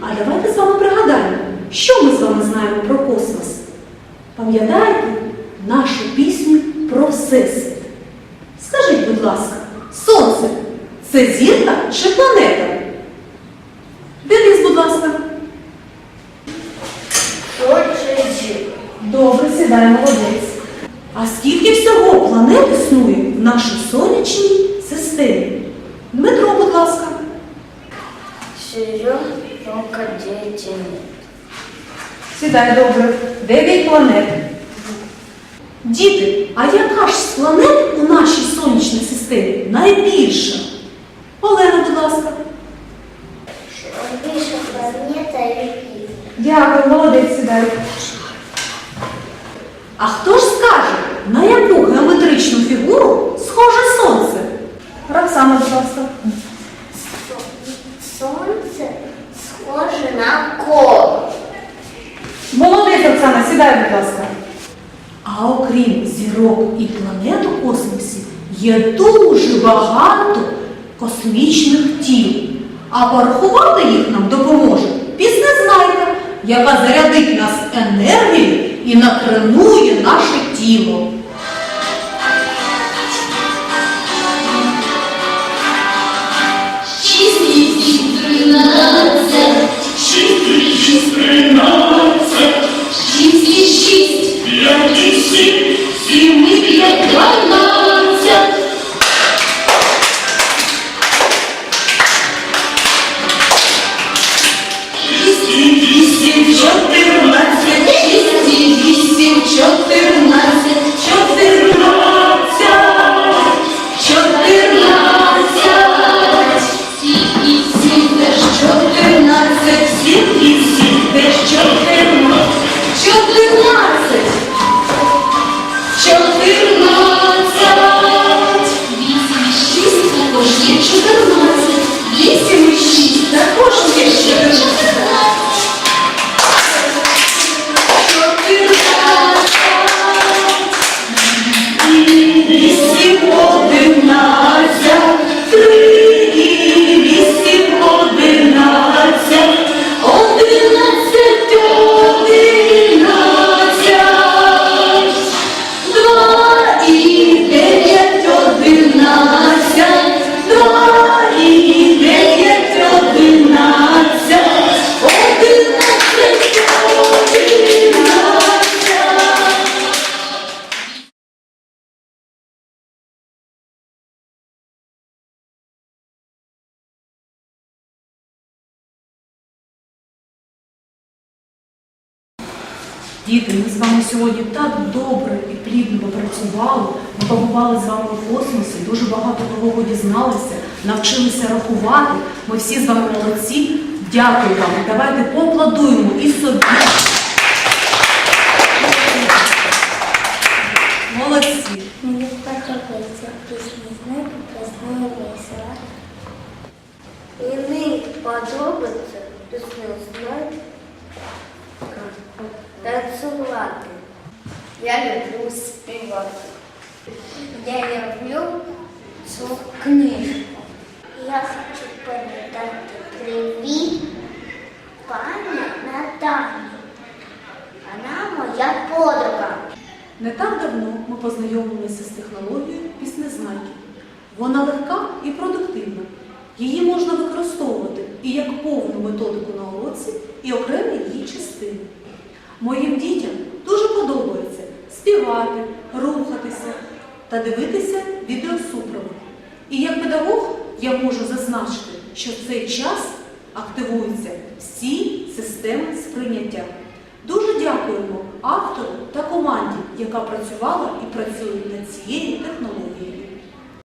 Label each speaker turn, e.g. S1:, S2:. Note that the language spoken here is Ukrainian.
S1: а давайте з вами пригадаємо, що ми з вами знаємо про космос. Пам'ятаєте нашу пісню про Всесвіт? Скажіть, будь ласка, Сонце це зірка чи планета? Денис, будь ласка. Добре, сідай, молодець. А скільки всього планет існує в нашій сонячній системі? Дмитро, будь ласка.
S2: Серьем только дети.
S1: Сідай добре. Дев'ять планет. Діти, а яка ж з планет у нашій сонячній системі найбільша? Олена, будь ласка.
S2: Більша планета Юпітер.
S1: Дякую, молодець, сідай. А хто ж скаже, на яку геометричну фігуру схоже сонце? Роксана, будь ласка.
S2: Сонце схоже на коло.
S1: Молодець, Оксана, сідай, будь ласка. А окрім зірок і планет у космосі, є дуже багато космічних тіл. А порахувати їх нам допоможе піснезнайка, яка зарядить нас енергією і натренує наше тіло. Діти, ми з вами сьогодні так добре і плідно попрацювали. Ми побували з вами у космосі, дуже багато нового дізналися, навчилися рахувати. Ми всі з вами молодці. Дякую вам. Давайте поаплодуємо і собі. Молодці.
S2: Мені подобається пісня знаку «Красне весело». Мені подобається пісня танцювати. Я люблю співати. Я люблю цю книжку. Я хочу передати привіт пані Наталі. Вона моя подруга.
S1: Не так давно ми познайомилися з технологією піснезнайки. Вона легка і продуктивна. Її можна використовувати і як повну методику на уроці, і окремі її частини. Моїм дітям дуже подобається співати, рухатися та дивитися відеосупровод. І як педагог я можу зазначити, що в цей час активуються всі системи сприйняття. Дуже дякуємо автору та команді, яка працювала і працює над цією технологією.